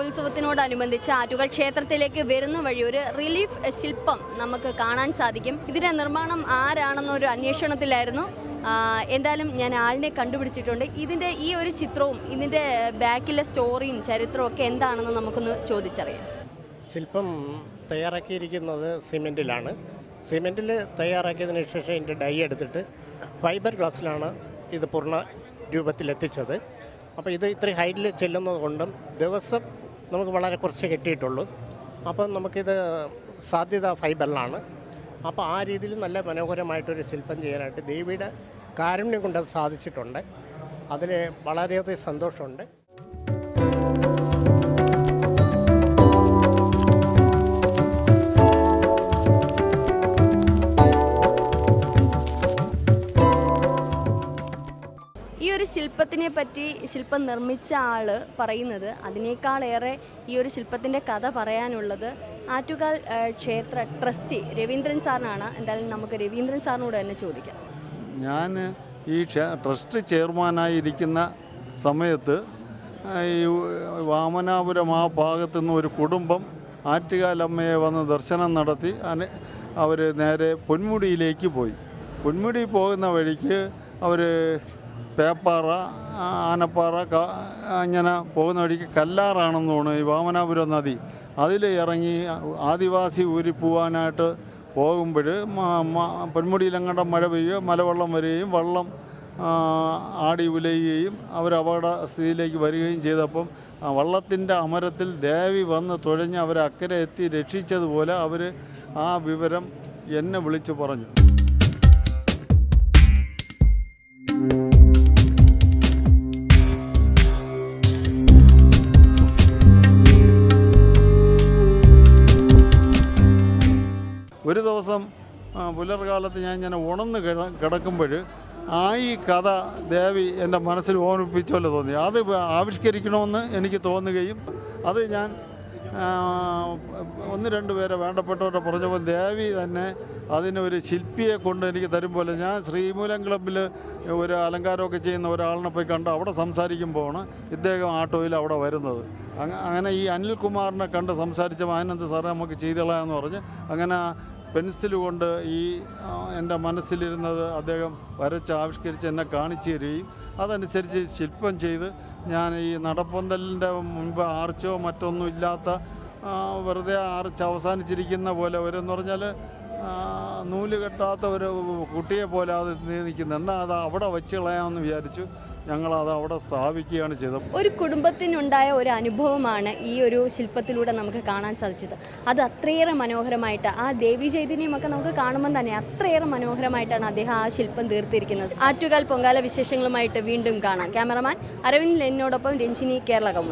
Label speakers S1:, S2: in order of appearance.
S1: ഉത്സവത്തിനോടനുബന്ധിച്ച് ആറ്റുകാൽ ക്ഷേത്രത്തിലേക്ക് വരുന്ന വഴി ഒരു റിലീഫ് ശില്പം നമുക്ക് കാണാൻ സാധിക്കും. ഇതിന്റെ നിർമ്മാണം ആരാണെന്നൊരു അന്വേഷണത്തിലായിരുന്നു. എന്തായാലും ഞാൻ ആളിനെ കണ്ടുപിടിച്ചിട്ടുണ്ട്. ഇതിന്റെ ഈ ഒരു ചിത്രവും ഇതിന്റെ ബാക്കിലെ സ്റ്റോറിയും ചരിത്രവും ഒക്കെ എന്താണെന്ന് നമുക്കൊന്ന് ചോദിച്ചറിയാം.
S2: ശില്പം തയ്യാറാക്കിയിരിക്കുന്നത് സിമെന്റിലാണ് സിമെന്റിൽ തയ്യാറാക്കിയതിന് ശേഷം ഇതിന്റെ ഡൈ എടുത്തിട്ട് ഫൈബർ ഗ്ലാസ്സിലാണ് ഇത് പൂർണ രൂപത്തിലെത്തിച്ചത്. അപ്പോൾ ഇത് ഇത്രയും ഹൈറ്റിൽ ചെല്ലുന്നത് കൊണ്ടും ദിവസം നമുക്ക് വളരെ കുറച്ച് കിട്ടിയിട്ടുള്ളൂ. അപ്പം നമുക്കിത് സാധ്യത ഫൈബറിലാണ്. അപ്പോൾ ആ രീതിയിൽ നല്ല മനോഹരമായിട്ടൊരു ശില്പം ചെയ്യാനായിട്ട് ദേവിയുടെ കാരുണ്യം കൊണ്ട് സാധിച്ചിട്ടുണ്ട്. അതിൽ വളരെയധികം സന്തോഷമുണ്ട്.
S1: ശില്പത്തിനെ പറ്റി ശില്പം നിർമ്മിച്ച ആൾ പറയുന്നത് അതിനേക്കാളേറെ ഈ ഒരു ശില്പത്തിന്റെ കഥ പറയാനുള്ളത് ആറ്റുകാൽ ക്ഷേത്ര ട്രസ്റ്റി രവീന്ദ്രൻ സാറിനാണ്. എന്തായാലും നമുക്ക് രവീന്ദ്രൻ സാറിനോട് തന്നെ ചോദിക്കാം.
S3: ഞാൻ ഈ ട്രസ്റ്റ് ചെയർമാനായിരിക്കുന്ന സമയത്ത് ഈ വാമനാപുരം ആ ഭാഗത്തു നിന്ന് ഒരു കുടുംബം ആറ്റുകാലമ്മയെ വന്ന് ദർശനം നടത്തി അവർ നേരെ പൊന്മുടിയിലേക്ക് പോയി. പൊന്മുടി പോകുന്ന വഴിക്ക് അവർ പേപ്പാറ ആനപ്പാറ അങ്ങനെ പോകുന്ന വഴിക്ക് കല്ലാറാണെന്ന് തോന്നുന്നു ഈ വാമനാപുരം നദി. അതിൽ ഇറങ്ങി ആദിവാസി ഊരി പോവാനായിട്ട് പോകുമ്പോൾ പൊന്മുടിയിലങ്ങടെ മഴ പെയ്യുകയും മലവെള്ളം വരികയും വെള്ളം ആടി ഉലയുകയും അവർ അപകട സ്ഥിതിയിലേക്ക് വരികയും ചെയ്തപ്പം വള്ളത്തിന്റെ അമരത്തിൽ ദേവി വന്ന് തുഴഞ്ഞ് അവരെ അക്കരെ എത്തി രക്ഷിച്ചതുപോലെ അവർ ആ വിവരം എന്നെ വിളിച്ചു പറഞ്ഞു. ഒരു ദിവസം പുലർകാലത്ത് ഞാൻ ഇങ്ങനെ ഉണർന്ന് കിട കിടക്കുമ്പോൾ ആ ഈ കഥ ദേവി എന്റെ മനസ്സിൽ ഓർമ്മിപ്പിച്ചോലെ തോന്നി. അത് ആവിഷ്കരിക്കണമെന്ന് എനിക്ക് തോന്നുകയും അത് ഞാൻ ഒന്ന് രണ്ട് പേരെ വേണ്ടപ്പെട്ടവരെ പറഞ്ഞപ്പോൾ ദേവി തന്നെ അതിനൊരു ശില്പിയെ കൊണ്ട് എനിക്ക് തരും പോലെ ഞാൻ ശ്രീമൂലം ക്ലബ്ബിൽ ഒരു അലങ്കാരമൊക്കെ ചെയ്യുന്ന ഒരാളിനെ പോയി കണ്ട് അവിടെ സംസാരിക്കുമ്പോഴാണ് ഇദ്ദേഹം ആട്ടോയിൽ അവിടെ വരുന്നത്. അങ്ങനെ ഈ അനിൽകുമാറിനെ കണ്ട് സംസാരിച്ച ആനന്ദ് സാറേ നമുക്ക് ചെയ്തോളാമെന്ന് പറഞ്ഞ് അങ്ങനെ പെൻസിൽ കൊണ്ട് ഈ എന്റെ മനസ്സിലിരുന്നത് അദ്ദേഹം വരച്ച് ആവിഷ്കരിച്ച് എന്നെ കാണിച്ചു തരികയും അതനുസരിച്ച് ശില്പം ചെയ്ത് ഞാൻ ഈ നടപ്പന്തലിന്റെ മുൻപ് ആർച്ചോ മറ്റൊന്നും ഇല്ലാത്ത വെറുതെ ആർച്ച് അവസാനിച്ചിരിക്കുന്ന പോലെ ഒരു എന്ന് പറഞ്ഞാൽ നൂൽ കെട്ടാത്ത ഒരു കുട്ടിയെ പോലെ അത് നിൽക്കുന്നത് എന്നാൽ അത് അവിടെ വെച്ച് കളയാമെന്ന് വിചാരിച്ചു. ഞങ്ങളത് അവിടെ സ്ഥാപിക്കുകയാണ് ചെയ്തത്.
S1: ഒരു കുടുംബത്തിനുണ്ടായ ഒരു അനുഭവമാണ് ഈ ഒരു ശില്പത്തിലൂടെ നമുക്ക് കാണാൻ സാധിച്ചത്. അത് അത്രയേറെ മനോഹരമായിട്ട് ആ ദേവി ചൈതന്യമൊക്കെ നമുക്ക് കാണുമ്പോൾ തന്നെ അത്രയേറെ മനോഹരമായിട്ടാണ് അദ്ദേഹം ആ ശില്പം തീർത്തിരിക്കുന്നത്. ആറ്റുകാൽ പൊങ്കാല വിശേഷങ്ങളുമായിട്ട് വീണ്ടും കാണാം. ക്യാമറമാൻ അരവിന്ദ് ലെന്നോടൊപ്പം രഞ്ജിനി കേരള കൗമുദി